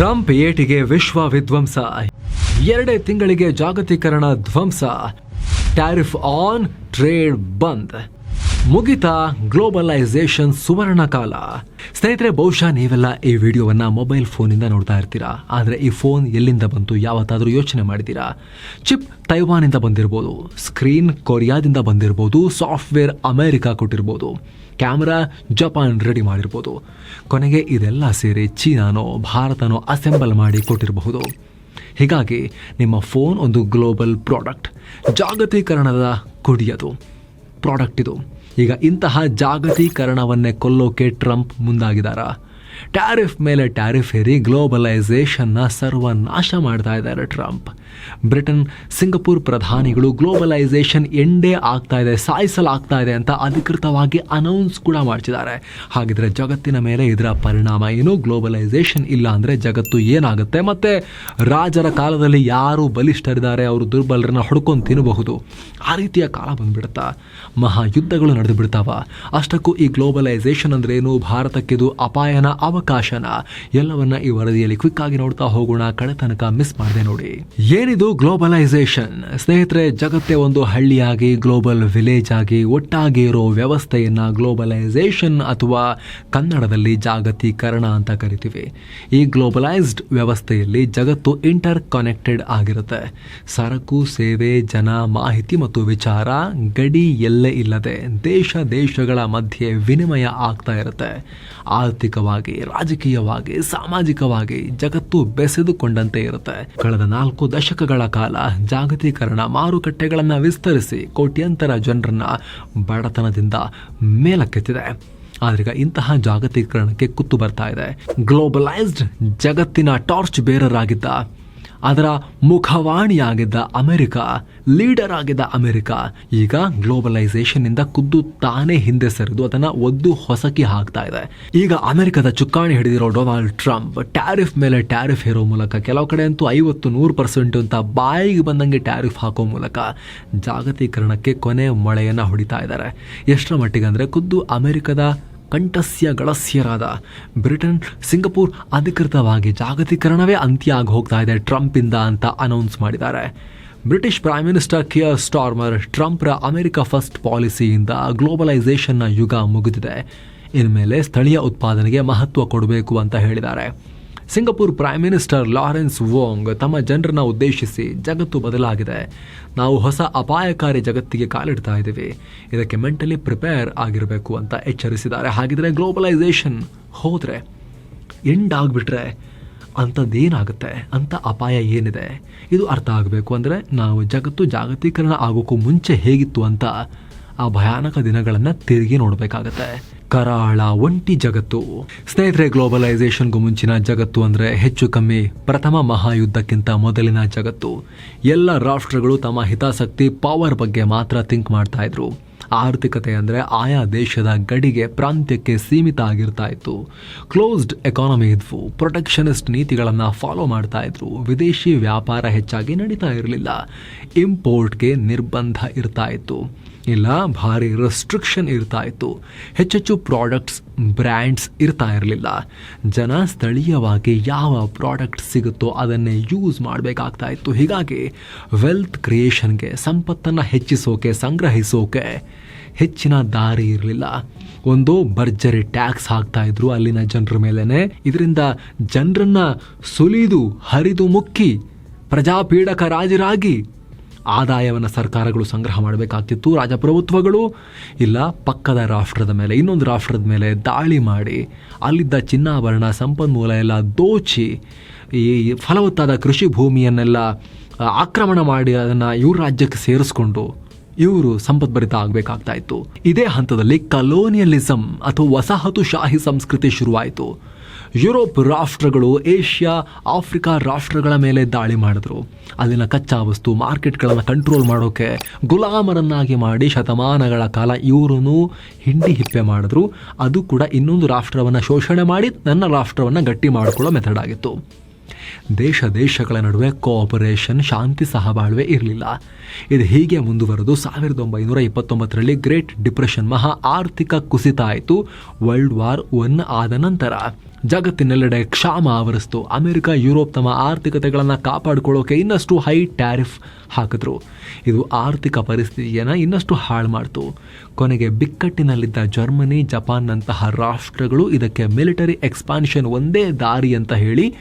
Trump ಏಟಿಗೆ ವಿಶ್ವ ವಿಧ್ವಂಸ. ಎರಡೇ ತಿಂಗಳಿಗೆ ಜಾಗತೀಕರಣ ಧ್ವಂಸ. ಟ್ಯಾರಿಫ್ ಆನ್ ಟ್ರೇಡ್ ಬಂದ್. ಮುಗಿತಾ ಗ್ಲೋಬಲೈಸೇಷನ್ ಸುವರ್ಣ ಕಾಲ. ಸ್ನೇಹಿತರೆ, ಬಹುಶಃ ನೀವೆಲ್ಲ ಈ ವಿಡಿಯೋವನ್ನು ಮೊಬೈಲ್ ಫೋನಿಂದ ನೋಡ್ತಾ ಇರ್ತೀರಾ? ಆದರೆ ಈ ಫೋನ್ ಎಲ್ಲಿಂದ ಬಂತು? ಯಾವತ್ತಾದರೂ ಯೋಚನೆ ಮಾಡಿದ್ದೀರಾ? ಚಿಪ್ ತೈವಾನಿಂದ ಬಂದಿರ್ಬೋದು, ಸ್ಕ್ರೀನ್ ಕೊರಿಯಾದಿಂದ ಬಂದಿರ್ಬೋದು, ಸಾಫ್ಟ್ವೇರ್ ಅಮೇರಿಕಾ ಕೊಟ್ಟಿರ್ಬೋದು. ಕ್ಯಾಮ್ರಾ ಜಪಾನ್ ರೆಡಿ ಮಾಡಿರ್ಬೋದು. ಕೊನೆಗೆ ಇದೆಲ್ಲ ಸೇರಿ ಚೀನಾನೋ ಭಾರತನೋ ಅಸೆಂಬಲ್ ಮಾಡಿ ಕೊಟ್ಟಿರಬಹುದು. ಹೀಗಾಗಿ ನಿಮ್ಮ ಫೋನ್ ಒಂದು ಗ್ಲೋಬಲ್ ಪ್ರಾಡಕ್ಟ್, ಜಾಗತೀಕರಣದ ಕುಡಿಯದು. ಪ್ರಾಡಕ್ಟ್ ಇದು. ಈಗ ಇಂತಹ ಜಾಗತೀಕರಣವನ್ನೇ ಕೊಲ್ಲೋಕೆ ಟ್ರಂಪ್ ಮುಂದಾಗಿದ್ದಾರಾ? ಟ್ಯಾರಿಫ್ ಮೇಲೆ ಟ್ಯಾರಿಫ್ ಹೇರಿ ಗ್ಲೋಬಲೈಸೇಷನ್ನ ಸರ್ವನಾಶ ಮಾಡ್ತಾ ಇದ್ದಾರೆ ಟ್ರಂಪ್. ಬ್ರಿಟನ್, ಸಿಂಗಪುರ್ ಪ್ರಧಾನಿಗಳು ಗ್ಲೋಬಲೈಸೇಷನ್ ಎಂಡೇ ಆಗ್ತಾ ಇದೆ, ಸಾಯಿಸಲಾಗ್ತಾ ಇದೆ ಅಂತ ಅಧಿಕೃತವಾಗಿ ಅನೌನ್ಸ್ ಕೂಡ ಮಾಡ್ತಿದ್ದಾರೆ. ಹಾಗಿದ್ರೆ ಜಗತ್ತಿನ ಮೇಲೆ ಇದರ ಪರಿಣಾಮ ಏನು? ಗ್ಲೋಬಲೈಸೇಷನ್ ಇಲ್ಲ ಅಂದರೆ ಜಗತ್ತು ಏನಾಗುತ್ತೆ? ಮತ್ತೆ ರಾಜರ ಕಾಲದಲ್ಲಿ ಯಾರು ಬಲಿಷ್ಠರಿದ್ದಾರೆ? ಅವರು ದುರ್ಬಲರನ್ನ ಹೊಡ್ಕೊಂಡು ತಿನ್ನಬಹುದು. ಆ ರೀತಿಯ ಕಾಲ ಬಂದುಬಿಡ್ತಾ ಮಹಾಯುದ್ಧಗಳು ನಡೆದು ಬಿಡ್ತಾವ ಅಷ್ಟಕ್ಕೂ ಈ ಗ್ಲೋಬಲೈಸೇಷನ್ ಅಂದ್ರೇನು ಏನು? ಭಾರತಕ್ಕಿದು ಅಪಾಯನ ಅವಕಾಶನ ಎಲ್ಲವನ್ನ ಈ ವರದಿಯಲ್ಲಿ ಕ್ವಿಕ್ ಆಗಿ ನೋಡ್ತಾ ಹೋಗೋಣ. ಕಳೆ ತನಕ ಮಿಸ್ ಮಾಡಿದೆ ನೋಡಿ. ಏನಿದು ಗ್ಲೋಬಲೈಸೇಷನ್ ಸ್ನೇಹಿತರೆ, ಜಗತ್ತೇ ಒಂದು ಹಳ್ಳಿಯಾಗಿ ಗ್ಲೋಬಲ್ ವಿಲೇಜ್ ಆಗಿ ಒಟ್ಟಾಗಿ ಇರೋ ವ್ಯವಸ್ಥೆಯನ್ನ ಗ್ಲೋಬಲೈಸೇಷನ್ ಅಥವಾ ಕನ್ನಡದಲ್ಲಿ ಜಾಗತೀಕರಣ ಅಂತ ಕರಿತೀವಿ. ಈ ಗ್ಲೋಬಲೈಸ್ಡ್ ವ್ಯವಸ್ಥೆಯಲ್ಲಿ ಜಗತ್ತು ಇಂಟರ್ ಕನೆಕ್ಟೆಡ್ ಆಗಿರುತ್ತೆ. ಸರಕು, ಸೇವೆ, ಜನ, ಮಾಹಿತಿ ಮತ್ತು ವಿಚಾರ ಗಡಿ ಎಲ್ಲೇ ಇಲ್ಲದೆ ದೇಶ ದೇಶಗಳ ಮಧ್ಯೆ ವಿನಿಮಯ ಆಗ್ತಾ ಇರುತ್ತೆ. ಆರ್ಥಿಕವಾಗಿ ರಾಜಕೀಯವಾಗಿ, ಸಾಮಾಜಿಕವಾಗಿ ಜಗತ್ತು ಬೆಸೆದುಕೊಂಡಂತೆ ಇರುತ್ತೆ. ಕಳೆದ ನಾಲ್ಕು ದಶಕಗಳ ಕಾಲ ಜಾಗತೀಕರಣ ಮಾರುಕಟ್ಟೆಗಳನ್ನು ವಿಸ್ತರಿಸಿ ಕೋಟ್ಯಂತರ ಜನರನ್ನ ಬಡತನದಿಂದ ಮೇಲಕ್ಕೆತ್ತಿದೆ. ಆದ್ರೀಗ ಇಂತಹ ಜಾಗತೀಕರಣಕ್ಕೆ ಕುತ್ತು ಬರ್ತಾ ಇದೆ. ಗ್ಲೋಬಲೈಸ್ಡ್ ಜಗತ್ತಿನ ಟಾರ್ಚ್ ಬೇರರಾಗಿದ್ದ ಅದರ ಮುಖವಾಣಿಯಾಗಿದ್ದ ಅಮೆರಿಕ ಲೀಡರ್ ಆಗಿದ್ದ ಅಮೆರಿಕ, ಈಗ ಗ್ಲೋಬಲೈಸೇಷನ್ ಇಂದ ಖುದ್ದು ತಾನೇ ಹಿಂದೆ ಸರಿದು ಅದನ್ನ ಒದ್ದು ಹೊಸಕಿ ಹಾಕ್ತಾ ಇದೆ. ಈಗ ಅಮೆರಿಕದ ಚುಕ್ಕಾಣಿ ಹಿಡಿದಿರೋ ಡೊನಾಲ್ಡ್ ಟ್ರಂಪ್ ಟ್ಯಾರಿಫ್ ಮೇಲೆ ಟ್ಯಾರಿಫ್ ಹೇರೋ ಮೂಲಕ, ಕೆಲವು ಕಡೆ ಅಂತೂ ಐವತ್ತು ನೂರು ಪರ್ಸೆಂಟ್ ಅಂತ ಬಾಯಿಗೆ ಬಂದಂಗೆ ಟ್ಯಾರಿಫ್ ಹಾಕೋ ಮೂಲಕ ಜಾಗತೀಕರಣಕ್ಕೆ ಕೊನೆ ಮಳೆಯನ್ನು ಹೊಡಿತಾ ಇದ್ದಾರೆ. ಎಷ್ಟರ ಮಟ್ಟಿಗೆ ಅಂದ್ರೆ ಖುದ್ದು ಅಮೆರಿಕದ ಕಂಠಸ್ಯ ಗಳಸ್ಯರಾದ. ಬ್ರಿಟನ್, ಸಿಂಗಪೂರ್ ಅಧಿಕೃತವಾಗಿ ಜಾಗತೀಕರಣವೇ ಅಂತ್ಯ ಆಗಿ ಹೋಗ್ತಾ ಇದೆ ಟ್ರಂಪಿಂದ ಅಂತ ಅನೌನ್ಸ್ ಮಾಡಿದ್ದಾರೆ. British prime minister Keir Starmer ಟ್ರಂಪ್ರ America first ಪಾಲಿಸಿಯಿಂದ ಗ್ಲೋಬಲೈಸೇಷನ್ನ ಯುಗ ಮುಗಿದಿದೆ. ಇನ್ಮೇಲೆ ಸ್ಥಳೀಯ ಉತ್ಪಾದನೆಗೆ ಮಹತ್ವ ಕೊಡಬೇಕು ಅಂತ ಹೇಳಿದ್ದಾರೆ. Singapore prime minister Lawrence Wong ತಮ್ಮ ಜನರನ್ನ ಉದ್ದೇಶಿಸಿ ಜಗತ್ತು ಬದಲಾಗಿದೆ. ನಾವು ಹೊಸ ಅಪಾಯಕಾರಿ ಜಗತ್ತಿಗೆ ಕಾಲಿಡ್ತಾ ಇದ್ದೀವಿ. ಇದಕ್ಕೆ ಮೆಂಟಲಿ ಪ್ರಿಪೇರ್ ಆಗಿರಬೇಕು ಅಂತ ಎಚ್ಚರಿಸಿದ್ದಾರೆ. ಹಾಗಿದ್ರೆ ಗ್ಲೋಬಲೈಸೇಷನ್ ಹೋದರೆ ಎಂಡ್ ಆಗಿಬಿಟ್ರೆ ಅಂಥದ್ದೇನಾಗುತ್ತೆ ಅಂತ ಅಪಾಯ ಏನಿದೆ? ಇದು ಅರ್ಥ ಆಗಬೇಕು ಅಂದರೆ ನಾವು ಜಗತ್ತು ಜಾಗತೀಕರಣ ಆಗೋಕ್ಕೂ ಮುಂಚೆ ಹೇಗಿತ್ತು ಅಂತ ಆ ಭಯಾನಕ ದಿನಗಳನ್ನು ತಿರುಗಿ ನೋಡಬೇಕಾಗತ್ತೆ. ಕರಾಳ ಒಂಟಿ ಜಗತ್ತು. ಸ್ನೇಹಿತರೆ, ಗ್ಲೋಬಲೈಸೇಷನ್ಗೂ ಮುಂಚಿನ ಜಗತ್ತು ಅಂದರೆ ಹೆಚ್ಚು ಕಮ್ಮಿ ಪ್ರಥಮ ಮಹಾಯುದ್ಧಕ್ಕಿಂತ ಮೊದಲಿನ ಜಗತ್ತು. ಎಲ್ಲ ರಾಷ್ಟ್ರಗಳು ತಮ್ಮ ಹಿತಾಸಕ್ತಿ, ಪವರ್ ಬಗ್ಗೆ ಮಾತ್ರ ಥಿಂಕ್ ಮಾಡ್ತಾ ಇದ್ರು. ಆರ್ಥಿಕತೆ ಅಂದರೆ ಆಯಾ ದೇಶದ ಗಡಿಗೆ, ಪ್ರಾಂತ್ಯಕ್ಕೆ ಸೀಮಿತ ಆಗಿರ್ತಾ ಇತ್ತು. ಕ್ಲೋಸ್ಡ್ ಎಕಾನಮಿ ಇದ್ವು. ಪ್ರೊಟೆಕ್ಷನಿಸ್ಟ್ ನೀತಿಗಳನ್ನು ಫಾಲೋ ಮಾಡ್ತಾ ಇದ್ರು. ವಿದೇಶಿ ವ್ಯಾಪಾರ ಹೆಚ್ಚಾಗಿ ನಡೀತಾ ಇರಲಿಲ್ಲ. ಇಂಪೋರ್ಟ್ಗೆ ನಿರ್ಬಂಧ ಇರ್ತಾ ಇತ್ತು. ಇಲ್ಲ, ಭಾರಿ ರೆಸ್ಟ್ರಿಕ್ಷನ್ ಇರ್ತಾ ಇತ್ತು. ಹೆಚ್ಚೆಚ್ಚು ಪ್ರಾಡಕ್ಟ್ಸ್ ಬ್ರ್ಯಾಂಡ್ಸ್ ಇರ್ತಾ ಇರಲಿಲ್ಲ. ಜನ ಸ್ಥಳೀಯವಾಗಿ ಯಾವ ಪ್ರಾಡಕ್ಟ್ ಸಿಗುತ್ತೋ ಅದನ್ನೇ ಯೂಸ್ ಮಾಡಬೇಕಾಗ್ತಾ ಇತ್ತು. ಹೀಗಾಗಿ ವೆಲ್ತ್ ಕ್ರಿಯೇಷನ್ಗೆ ಸಂಪತ್ತನ್ನು ಹೆಚ್ಚಿಸೋಕೆ, ಸಂಗ್ರಹಿಸೋಕೆ ಹೆಚ್ಚಿನ ದಾರಿ ಇರಲಿಲ್ಲ. ಒಂದು ಭರ್ಜರಿ ಟ್ಯಾಕ್ಸ್ ಹಾಕ್ತಾ ಇದ್ರು ಅಲ್ಲಿನ ಜನರ ಮೇಲೇನೆ. ಇದರಿಂದ ಜನರನ್ನ ಸುಲಿದು, ಹರಿದು ಮುಕ್ಕಿ ಪ್ರಜಾಪೀಡಕ ರಾಜರಾಗಿ ಆದಾಯವನ್ನು ಸರ್ಕಾರಗಳು ಸಂಗ್ರಹ ಮಾಡಬೇಕಾಗ್ತಿತ್ತು, ರಾಜಪ್ರಭುತ್ವಗಳು. ಇಲ್ಲ, ಪಕ್ಕದ ರಾಷ್ಟ್ರದ ಮೇಲೆ, ಇನ್ನೊಂದು ರಾಷ್ಟ್ರದ ಮೇಲೆ ದಾಳಿ ಮಾಡಿ, ಅಲ್ಲಿದ್ದ ಚಿನ್ನಾಭರಣ ಸಂಪನ್ಮೂಲ ಎಲ್ಲ ದೋಚಿ, ಈ ಫಲವತ್ತಾದ ಕೃಷಿ ಭೂಮಿಯನ್ನೆಲ್ಲ ಆಕ್ರಮಣ ಮಾಡಿ ಅದನ್ನು ಇವ್ರ ರಾಜ್ಯಕ್ಕೆ ಸೇರಿಸ್ಕೊಂಡು ಇವರು ಸಂಪದ್ಭರಿತ ಆಗಬೇಕಾಗ್ತಾ ಇತ್ತು ಇದೇ ಹಂತದಲ್ಲಿ ಕಲೋನಿಯಲಿಸಂ ಅಥವಾ ವಸಾಹತುಶಾಹಿ ಸಂಸ್ಕೃತಿ ಶುರುವಾಯಿತು. ಯುರೋಪ್ ರಾಷ್ಟ್ರಗಳು ಏಷ್ಯಾ, ಆಫ್ರಿಕಾ ರಾಷ್ಟ್ರಗಳ ಮೇಲೆ ದಾಳಿ ಮಾಡಿದ್ರು. ಅಲ್ಲಿನ ಕಚ್ಚಾ ವಸ್ತು ಮಾರ್ಕೆಟ್ಗಳನ್ನು ಕಂಟ್ರೋಲ್ ಮಾಡೋಕೆ ಗುಲಾಮರನ್ನಾಗಿ ಮಾಡಿ ಶತಮಾನಗಳ ಕಾಲ ಇವರೂ ಹಿಂಡಿ ಹಿಪ್ಪೆ ಮಾಡಿದ್ರು. ಅದು ಕೂಡ ಇನ್ನೊಂದು ರಾಷ್ಟ್ರವನ್ನು ಶೋಷಣೆ ಮಾಡಿ, ನನ್ನ ರಾಷ್ಟ್ರವನ್ನು ಗಟ್ಟಿ ಮಾಡಿಕೊಳ್ಳೋ ಮೆಥಡ್ ಆಗಿತ್ತು. ದೇಶ ದೇಶಗಳ ನಡುವೆ ಕೋಆಪರೇಷನ್ ಶಾಂತಿ ಸಹಬಾಳ್ವೆ ಇರಲಿಲ್ಲ. ಇದು ಹೀಗೆ ಮುಂದುವರೆದು ಸಾವಿರದ ಒಂಬೈನೂರ ಇಪ್ಪತ್ತೊಂಬತ್ತರಲ್ಲಿ ಗ್ರೇಟ್ ಡಿಪ್ರೆಷನ್ ಮಹಾ ಆರ್ಥಿಕ ಕುಸಿತ ಆಯಿತು. ವರ್ಲ್ಡ್ ವಾರ್ ಒನ್ ಆದ ನಂತರ ಜಗತ್ತಿನೆಲ್ಲೆಡೆ ಕ್ಷಾಮ ಆವರಿಸ್ತು. ಅಮೆರಿಕ, ಯುರೋಪ್ ತಮ್ಮ ಆರ್ಥಿಕತೆಗಳನ್ನು ಕಾಪಾಡಿಕೊಳ್ಳೋಕೆ ಇನ್ನಷ್ಟು ಹೈ ಟ್ಯಾರಿಫ್ ಹಾಕಿದ್ರು. ಇದು ಆರ್ಥಿಕ ಪರಿಸ್ಥಿತಿಯನ್ನು ಇನ್ನಷ್ಟು ಹಾಳು ಮಾಡ್ತು. ಕೊನೆಗೆ ಬಿಕ್ಕಟ್ಟಿನಲ್ಲಿದ್ದ ಜರ್ಮನಿ, ಜಪಾನ್ನಂತಹ ರಾಷ್ಟ್ರಗಳು ಇದಕ್ಕೆ ಮಿಲಿಟರಿ ಎಕ್ಸ್ಪಾನ್ಷನ್ ಒಂದೇ ದಾರಿ ಅಂತ ಹೇಳಿ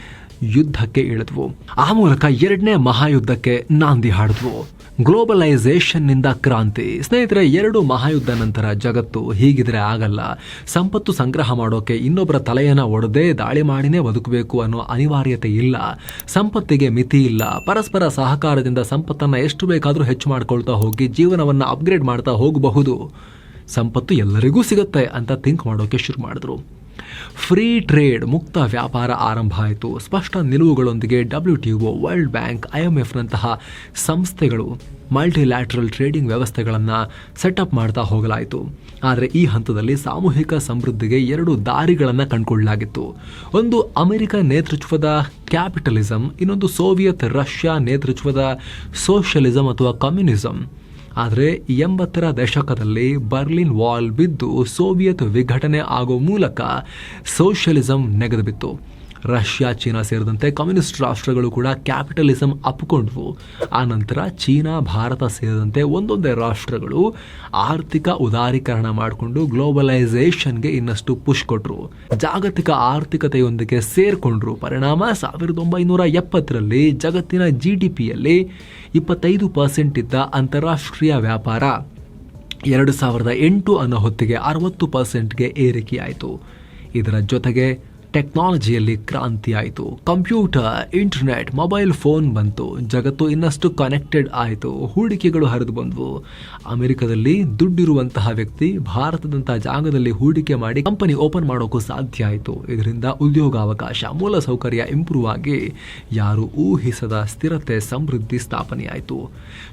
ಯುದ್ಧಕ್ಕೆ ಇಳಿದ್ವು. ಆ ಮೂಲಕ ಎರಡನೇ ಮಹಾಯುದ್ಧಕ್ಕೆ ನಾಂದಿ ಹಾಡಿದ್ವು. ಗ್ಲೋಬಲೈಸೇಷನ್ನಿಂದ ಕ್ರಾಂತಿ. ಸ್ನೇಹಿತರೆ, ಎರಡು ಮಹಾಯುದ್ಧ ನಂತರ ಜಗತ್ತು ಹೀಗಿದ್ರೆ ಆಗಲ್ಲ. ಸಂಪತ್ತು ಸಂಗ್ರಹ ಮಾಡೋಕೆ ಇನ್ನೊಬ್ಬರ ತಲೆಯನ್ನ ಒಡೆದೇ ದಾಳಿ ಮಾಡಿನೇ ಬದುಕಬೇಕು ಅನ್ನೋ ಅನಿವಾರ್ಯತೆ ಇಲ್ಲ. ಸಂಪತ್ತಿಗೆ ಮಿತಿ ಇಲ್ಲ. ಪರಸ್ಪರ ಸಹಕಾರದಿಂದ ಸಂಪತ್ತನ್ನು ಎಷ್ಟು ಬೇಕಾದರೂ ಹೆಚ್ಚು ಮಾಡ್ಕೊಳ್ತಾ ಹೋಗಿ ಜೀವನವನ್ನು ಅಪ್ಗ್ರೇಡ್ ಮಾಡ್ತಾ ಹೋಗಬಹುದು. ಸಂಪತ್ತು ಎಲ್ಲರಿಗೂ ಸಿಗುತ್ತೆ ಅಂತ ಥಿಂಕ್ ಮಾಡೋಕೆ ಶುರು ಮಾಡಿದ್ರು. ಫ್ರೀ ಟ್ರೇಡ್ ಮುಕ್ತ ವ್ಯಾಪಾರ ಆರಂಭ ಆಯಿತು. ಸ್ಪಷ್ಟ ನಿಲುವುಗಳೊಂದಿಗೆ W T O world bank I M ಎಫ್ನಂತಹ ಸಂಸ್ಥೆಗಳು ಮಲ್ಟಿಲ್ಯಾಟ್ರಲ್ ಟ್ರೇಡಿಂಗ್ ವ್ಯವಸ್ಥೆಗಳನ್ನು ಸೆಟಪ್ ಮಾಡ್ತಾ ಹೋಗಲಾಯಿತು. ಆದರೆ ಈ ಹಂತದಲ್ಲಿ ಸಾಮೂಹಿಕ ಸಮೃದ್ಧಿಗೆ ಎರಡು ದಾರಿಗಳನ್ನು ಕಂಡುಕೊಳ್ಳಲಾಗಿತ್ತು. ಒಂದು ಅಮೆರಿಕ ನೇತೃತ್ವದ ಕ್ಯಾಪಿಟಲಿಸಂ ಇನ್ನೊಂದು ಸೋವಿಯತ್ ರಷ್ಯಾ ನೇತೃತ್ವದ ಸೋಷಿಯಲಿಸಂ ಅಥವಾ ಕಮ್ಯುನಿಸಂ ಆದರೆ ಎಂಬತ್ತರ ದಶಕದಲ್ಲಿ ಬರ್ಲಿನ್ ವಾಲ್ ಬಿದ್ದು ಸೋವಿಯತ್ ವಿಘಟನೆ ಆಗೋ ಮೂಲಕ ಸೋಷಿಯಲಿಸಂ ನೆಗೆದು ಬಿತ್ತು. ರಷ್ಯಾ, ಚೀನಾ ಸೇರಿದಂತೆ ಕಮ್ಯುನಿಸ್ಟ್ ರಾಷ್ಟ್ರಗಳು ಕೂಡ ಕ್ಯಾಪಿಟಲಿಸಂ ಆ ನಂತರ ಚೀನಾ, ಭಾರತ ಸೇರಿದಂತೆ ಒಂದೊಂದೇ ರಾಷ್ಟ್ರಗಳು ಆರ್ಥಿಕ ಉದಾರೀಕರಣ ಮಾಡಿಕೊಂಡು ಗ್ಲೋಬಲೈಸೇಷನ್ಗೆ ಇನ್ನಷ್ಟು ಪುಷ್ ಕೊಟ್ಟರು ಜಾಗತಿಕ ಆರ್ಥಿಕತೆಯೊಂದಿಗೆ ಸೇರಿಕೊಂಡ್ರು. ಪರಿಣಾಮ ಸಾವಿರದ ಒಂಬೈನೂರ ಎಪ್ಪತ್ತರಲ್ಲಿ ಜಗತ್ತಿನ ಜಿ ಡಿ ಪಿಯಲ್ಲಿ ಇಪ್ಪತ್ತೈದು ಪರ್ಸೆಂಟ್ ಇದ್ದ ಅಂತಾರಾಷ್ಟ್ರೀಯ ವ್ಯಾಪಾರ. ಎರಡು ಸಾವಿರದ ಎಂಟು ಅನ್ನೋ ಹೊತ್ತಿಗೆ ಅರವತ್ತು ಪರ್ಸೆಂಟ್ಗೆ ಏರಿಕೆಯಾಯಿತು. ಇದರ ಜೊತೆಗೆ ಟೆಕ್ನಾಲಜಿಯಲ್ಲಿ ಕ್ರಾಂತಿ ಆಯಿತು. ಕಂಪ್ಯೂಟರ್, ಇಂಟರ್ನೆಟ್, ಮೊಬೈಲ್ ಫೋನ್ ಬಂತು. ಜಗತ್ತು ಇನ್ನಷ್ಟು ಕನೆಕ್ಟೆಡ್ ಆಯಿತು. ಹೂಡಿಕೆಗಳು ಹರಿದು ಬಂದವು. ಅಮೆರಿಕದಲ್ಲಿ ದುಡ್ಡಿರುವಂತಹ ವ್ಯಕ್ತಿ ಭಾರತದಂತಹ ಜಾಗದಲ್ಲಿ ಹೂಡಿಕೆ ಮಾಡಿ ಕಂಪನಿ ಓಪನ್ ಮಾಡೋಕ್ಕೂ ಸಾಧ್ಯ ಆಯಿತು. ಇದರಿಂದ ಉದ್ಯೋಗಾವಕಾಶ, ಮೂಲಸೌಕರ್ಯ ಇಂಪ್ರೂವ್ ಆಗಿ ಯಾರು ಊಹಿಸದ ಸ್ಥಿರತೆ, ಸಮೃದ್ಧಿ ಸ್ಥಾಪನೆಯಾಯಿತು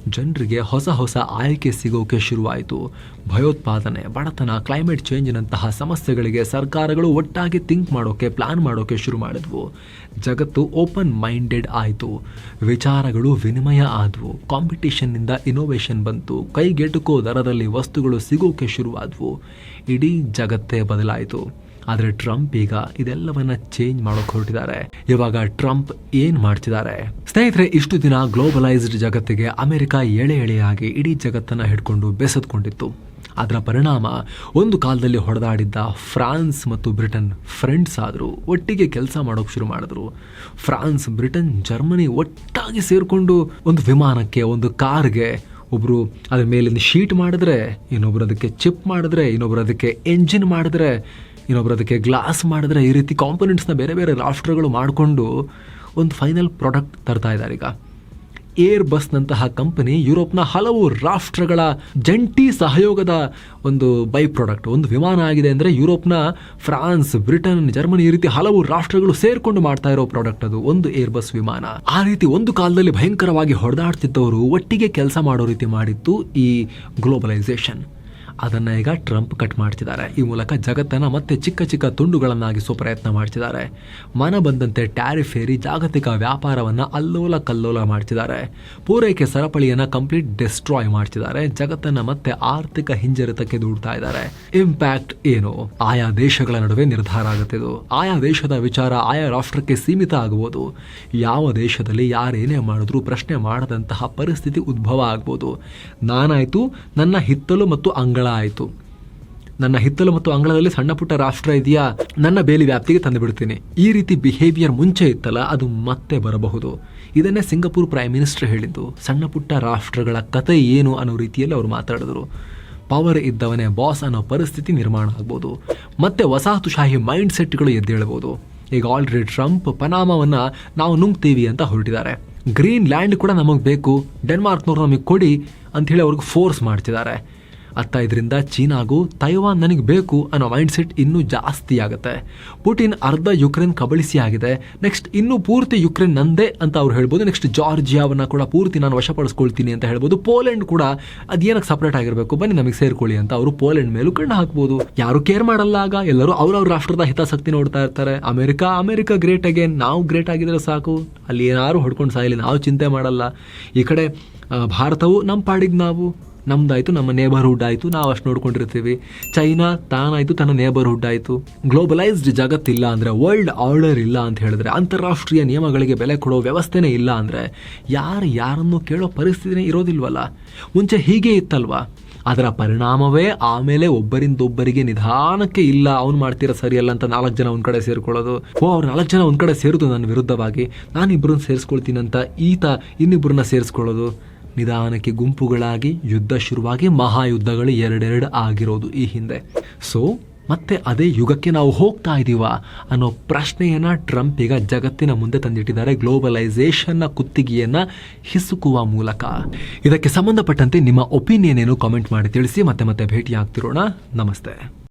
ಜನರಿಗೆ ಹೊಸ ಹೊಸ ಆಯ್ಕೆ ಸಿಗೋಕೆ ಶುರುವಾಯಿತು. ಭಯೋತ್ಪಾದನೆ, ಬಡತನ, ಕ್ಲೈಮೇಟ್ ಚೇಂಜ್ನಂತಹ ಸಮಸ್ಯೆಗಳಿಗೆ ಸರ್ಕಾರಗಳು ಒಟ್ಟಾಗಿ ಥಿಂಕ್ ಮಾಡೋಕೆ ಪ್ಲಾನ್ ಮಾಡೋಕೆ ಶುರು ಮಾಡಿದ್ವು. ಜಗತ್ತು ಓಪನ್ ಮೈಂಡೆಡ್ ಆಯಿತು. ವಿಚಾರಗಳು ವಿನಿಮಯ ಆದವು. ಕಾಂಪಿಟೇಷನ್ನಿಂದ ಇನೋವೇಷನ್ ಬಂತು. ಕೈಗೆಟುಕೋ ದರದಲ್ಲಿ ವಸ್ತುಗಳು ಸಿಗೋಕೆ ಶುರುವಾದವು. ಇಡೀ ಜಗತ್ತೇ ಬದಲಾಯಿತು. ಆದರೆ ಟ್ರಂಪ್ ಈಗ ಇದೆಲ್ಲವನ್ನ ಚೇಂಜ್ ಮಾಡೋಕೆ ಹೊರಟಿದ್ದಾರೆ. ಇವಾಗ ಟ್ರಂಪ್ ಏನ್ ಮಾಡ್ತಿದ್ದಾರೆ? ಸ್ನೇಹಿತರೆ, ಇಷ್ಟು ದಿನ ಗ್ಲೋಬಲೈಸ್ಡ್ ಜಗತ್ತಿಗೆ ಅಮೆರಿಕ ಎಳೆ ಎಳೆಯಾಗಿ ಇಡೀ ಜಗತ್ತನ್ನ ಹಿಡ್ಕೊಂಡು ಬೆಸೆದುಕೊಂಡಿತ್ತು. ಅದರ ಪರಿಣಾಮ ಒಂದು ಕಾಲದಲ್ಲಿ ಹೊಡೆದಾಡಿದ್ದ ಫ್ರಾನ್ಸ್ ಮತ್ತು ಬ್ರಿಟನ್ ಫ್ರೆಂಡ್ಸ್ ಆದರೂ ಒಟ್ಟಿಗೆ ಕೆಲಸ ಮಾಡೋಕೆ ಶುರು ಮಾಡಿದ್ರು. ಫ್ರಾನ್ಸ್, ಬ್ರಿಟನ್, ಜರ್ಮನಿ ಒಟ್ಟಾಗಿ ಸೇರಿಕೊಂಡು ಒಂದು ವಿಮಾನಕ್ಕೆ, ಒಂದು ಕಾರ್ಗೆ ಒಬ್ಬರು ಅದ್ರ ಮೇಲಿಂದ ಶೀಟ್ ಮಾಡಿದ್ರೆ, ಇನ್ನೊಬ್ರು ಅದಕ್ಕೆ ಚಿಪ್ ಮಾಡಿದ್ರೆ, ಇನ್ನೊಬ್ರು ಅದಕ್ಕೆ ಎಂಜಿನ್ ಮಾಡಿದ್ರೆ, ಇನ್ನೊಬ್ರು ಅದಕ್ಕೆ ಗ್ಲಾಸ್ ಮಾಡಿದ್ರೆ ಈ ರೀತಿ ಕಾಂಪೊನೆಂಟ್ಸ್ನ ಬೇರೆ ಬೇರೆ ರಾಷ್ಟ್ರಗಳು ಮಾಡಿಕೊಂಡು ಒಂದು ಫೈನಲ್ ಪ್ರಾಡಕ್ಟ್ ತರ್ತಾ ಇದ್ದಾರೆ ಈಗ. ಏರ್ ಬಸ್ನಂತಹ ಕಂಪನಿ ಯುರೋಪ್ನ ಹಲವು ರಾಷ್ಟ್ರಗಳ ಜಂಟಿ ಸಹಯೋಗದ ಒಂದು ಬೈ ಪ್ರಾಡಕ್ಟ್ ಒಂದು ವಿಮಾನ ಆಗಿದೆ ಅಂದರೆ ಯುರೋಪ್ನ ಫ್ರಾನ್ಸ್, ಬ್ರಿಟನ್, ಜರ್ಮನಿ ಈ ರೀತಿ ಹಲವು ರಾಷ್ಟ್ರಗಳು ಸೇರಿಕೊಂಡು ಮಾಡ್ತಾ ಇರೋ ಪ್ರಾಡಕ್ಟ್ ಅದು, ಒಂದು ಏರ್ ಬಸ್ ವಿಮಾನ. ಆ ರೀತಿ ಒಂದು ಕಾಲದಲ್ಲಿ ಭಯಂಕರವಾಗಿ ಹೊಡೆದಾಡ್ತಿದ್ದವರು, ಒಟ್ಟಿಗೆ ಕೆಲಸ ಮಾಡೋ ರೀತಿ ಮಾಡಿತ್ತು ಈ ಗ್ಲೋಬಲೈಸೇಷನ್ ಅದನ್ನ ಈಗ ಟ್ರಂಪ್ ಕಟ್ ಮಾಡ್ತಿದ್ದಾರೆ. ಈ ಮೂಲಕ ಜಗತ್ತನ್ನ ಮತ್ತೆ ಚಿಕ್ಕ ಚಿಕ್ಕ ತುಂಡುಗಳನ್ನಾಗಿಸುವ ಪ್ರಯತ್ನ ಮಾಡ್ತಿದ್ದಾರೆ. ಮನ ಬಂದಂತೆ ಟ್ಯಾರಿಫ್ ಏರಿ ಜಾಗತಿಕ ವ್ಯಾಪಾರವನ್ನ ಅಲ್ಲೋಲ ಕಲ್ಲೋಲ ಮಾಡ್ತಿದ್ದಾರೆ. ಪೂರೈಕೆ ಸರಪಳಿಯನ್ನ ಕಂಪ್ಲೀಟ್ ಡಿಸ್ಟ್ರಾಯ್ ಮಾಡ್ತಿದ್ದಾರೆ. ಜಗತ್ತನ್ನ ಮತ್ತೆ ಆರ್ಥಿಕ ಹಿಂಜರಿತಕ್ಕೆ ದೂಡ್ತಾ ಇದ್ದಾರೆ. ಇಂಪ್ಯಾಕ್ಟ್ ಏನು? ಆಯಾ ದೇಶಗಳ ನಡುವೆ ನಿರ್ಧಾರ ಆಗುತ್ತಿದ್ದು ಆಯಾ ದೇಶದ ವಿಚಾರ ಆಯಾ ರಾಷ್ಟ್ರಕ್ಕೆ ಸೀಮಿತ ಆಗಬಹುದು ಯಾವ ದೇಶದಲ್ಲಿ ಯಾರೇನೇ ಮಾಡಿದ್ರೂ ಪ್ರಶ್ನೆ ಮಾಡದಂತಹ ಪರಿಸ್ಥಿತಿ ಉದ್ಭವ ಆಗ್ಬೋದು. ನಾನಾಯಿತು, ನನ್ನ ಹಿತ್ತಲು ಮತ್ತು ಅಂಗಳ ಆಯಿತು ನನ್ನ ಹಿತ್ತಲು ಮತ್ತು ಅಂಗಳದಲ್ಲಿ ಸಣ್ಣ ಪುಟ್ಟ ರಾಷ್ಟ್ರ ಇದೆಯಾ? ನನ್ನ ಬೇಲಿ ವ್ಯಾಪ್ತಿಗೆ ತಂದು ಬಿಡ್ತೀನಿ ಈ ರೀತಿ ಬಿಹೇವಿಯರ್ ಮುಂಚೆ ಇತ್ತಲ್ಲ, ಅದು ಮತ್ತೆ ಬರಬಹುದು. ಇದನ್ನೇ ಸಿಂಗಪುರ್ ಪ್ರೈಮ್ ಮಿನಿಸ್ಟರ್ ಹೇಳಿದ್ದು. ಸಣ್ಣ ಪುಟ್ಟ ರಾಷ್ಟ್ರಗಳ ಕತೆ ಏನು ಅನ್ನೋ ರೀತಿಯಲ್ಲಿ ಅವರು ಮಾತಾಡಿದ್ರು. ಪವರ್ ಇದ್ದವನೇ ಬಾಸ್ ಅನ್ನೋ ಪರಿಸ್ಥಿತಿ ನಿರ್ಮಾಣ ಆಗ್ಬೋದು. ಮತ್ತೆ ವಸಾಹತುಶಾಹಿ ಮೈಂಡ್ ಸೆಟ್ಗಳು ಎದ್ದೇಳ್ಬೋದು. ಈಗ ಆಲ್ರೆಡಿ ಟ್ರಂಪ್ ಪನಾಮವನ್ನು ನಾವು ನುಂಗ್ತೀವಿ ಅಂತ ಹೊರಟಿದ್ದಾರೆ. ಗ್ರೀನ್ ಲ್ಯಾಂಡ್ ಕೂಡ ನಮಗೆ ಬೇಕು ಡೆನ್ಮಾರ್ಕ್ನವ್ರು ನಮಗೆ ಕೊಡಿ ಅಂಥೇಳಿ ಅವ್ರಿಗೆ ಫೋರ್ಸ್ ಮಾಡ್ತಿದ್ದಾರೆ. ಅತ್ತ ಇದರಿಂದ ಚೀನಾಗೂ ತೈವಾನ್ ನನಗೆ ಬೇಕು ಅನ್ನೋ ಮೈಂಡ್ ಸೆಟ್ ಇನ್ನೂ ಜಾಸ್ತಿ ಆಗುತ್ತೆ. ಪುಟಿನ್ ಅರ್ಧ ಯುಕ್ರೇನ್ ಕಬಳಿಸಿ ಆಗಿದೆ ನೆಕ್ಸ್ಟ್ ಇನ್ನೂ ಪೂರ್ತಿ ಯುಕ್ರೇನ್ ನಂದೇ ಅಂತ ಅವ್ರು ಹೇಳ್ಬೋದು ನೆಕ್ಸ್ಟ್ ಜಾರ್ಜಿಯಾವನ್ನ ಕೂಡ ಪೂರ್ತಿ ನಾನು ವಶಪಡಿಸ್ಕೊಳ್ತೀನಿ ಅಂತ ಹೇಳ್ಬೋದು. ಪೋಲೆಂಡ್ ಕೂಡ ಅದೇನಕ್ಕೆ ಸಪ್ರೇಟ್ ಆಗಿರಬೇಕು, ಬನ್ನಿ ನಮಗೆ ಸೇರ್ಕೊಳ್ಳಿ ಅಂತ ಅವರು ಪೋಲೆಂಡ್ ಮೇಲೂ ಕಣ್ಣು ಹಾಕ್ಬೋದು. ಯಾರು ಕೇರ್ ಮಾಡಲ್ಲ ಆಗ, ಎಲ್ಲರೂ ಅವ್ರವ್ರ ರಾಷ್ಟ್ರದ ಹಿತಾಸಕ್ತಿ ನೋಡ್ತಾ ಇರ್ತಾರೆ. ಅಮೆರಿಕ ಅಮೆರಿಕ ಗ್ರೇಟ್ ಅಗೇನ್ ನಾವು ಗ್ರೇಟ್ ಆಗಿದ್ರೆ ಸಾಕು. ಅಲ್ಲಿ ಏನಾರು ಹೊಡ್ಕೊಂಡು ಸಾಯಲಿ, ನಾವು ಚಿಂತೆ ಮಾಡಲ್ಲ. ಈ ಕಡೆ ಭಾರತವು ನಮ್ಮ ಪಾಡಿಗೆ ನಾವು. ನಮ್ದಾಯ್ತು, ನಮ್ಮ ನೇಬರ್ಹುಡ್ ಆಯಿತು, ನಾವು ಅಷ್ಟು ನೋಡ್ಕೊಂಡಿರ್ತೀವಿ. ಚೈನಾ ತಾನಾಯಿತು, ತನ್ನ ನೇಬರ್ಹುಡ್ ಆಯಿತು. ಗ್ಲೋಬಲೈಸ್ಡ್ ಜಗತ್ತಿಲ್ಲ ಅಂದರೆ ವರ್ಲ್ಡ್ ಆರ್ಡರ್ ಇಲ್ಲ ಅಂತ ಹೇಳಿದ್ರೆ, ಅಂತಾರಾಷ್ಟ್ರೀಯ ನಿಯಮಗಳಿಗೆ ಬೆಲೆ ಕೊಡೋ ವ್ಯವಸ್ಥೆನೇ ಇಲ್ಲ ಅಂದರೆ, ಯಾರು ಯಾರನ್ನು ಕೇಳೋ ಪರಿಸ್ಥಿತಿನೇ ಇರೋದಿಲ್ವಲ್ಲ? ಮುಂಚೆ ಹೀಗೆ ಇತ್ತಲ್ವಾ? ಅದರ ಪರಿಣಾಮವೇ ಆಮೇಲೆ ಒಬ್ಬರಿಂದ ಒಬ್ಬರಿಗೆ ನಿಧಾನಕ್ಕೆ ಇಲ್ಲ, ಅವ್ನು ಮಾಡ್ತೀರ ಸರಿಯಲ್ಲ ಅಂತ ನಾಲ್ಕು ಜನ ಒಂದು ಕಡೆ ಸೇರ್ಕೊಳ್ಳೋದು. ಓ, ಅವ್ರು ನಾಲ್ಕು ಜನ ಒಂದು ಕಡೆ ಸೇರಿದು ನನ್ನ ವಿರುದ್ಧವಾಗಿ. ನಾನಿಬ್ಬರನ್ನ ಸೇರಿಸ್ಕೊಳ್ತೀನಿ ಅಂತ ಈತ ಇನ್ನಿಬ್ಬರನ್ನ ಸೇರಿಸ್ಕೊಳ್ಳೋದು. ನಿಧಾನಕ್ಕೆ ಗುಂಪುಗಳಾಗಿ ಯುದ್ಧ ಶುರುವಾಗಿ ಮಹಾಯುದ್ಧಗಳು ಎರಡೆರಡು ಆಗಿರೋದು ಈ ಹಿಂದೆ. ಸೊ ಮತ್ತೆ ಅದೇ ಯುಗಕ್ಕೆ ನಾವು ಹೋಗ್ತಾ ಇದ್ದೀವಾ ಅನ್ನೋ ಪ್ರಶ್ನೆಯನ್ನ ಟ್ರಂಪ್ ಈಗ ಜಗತ್ತಿನ ಮುಂದೆ ತಂದಿಟ್ಟಿದ್ದಾರೆ. ಗ್ಲೋಬಲೈಸೇಷನ್ನ ಕುತ್ತಿಗೆಯನ್ನ ಹಿಸುಕುವ ಮೂಲಕ. ಇದಕ್ಕೆ ಸಂಬಂಧಪಟ್ಟಂತೆ ನಿಮ್ಮ ಒಪಿನಿಯನ್ ಏನು? ಕಾಮೆಂಟ್ ಮಾಡಿ ತಿಳಿಸಿ, ಮತ್ತೆ ಮತ್ತೆ ಭೇಟಿಯಾಗ್ತಿರೋಣ. ನಮಸ್ತೆ.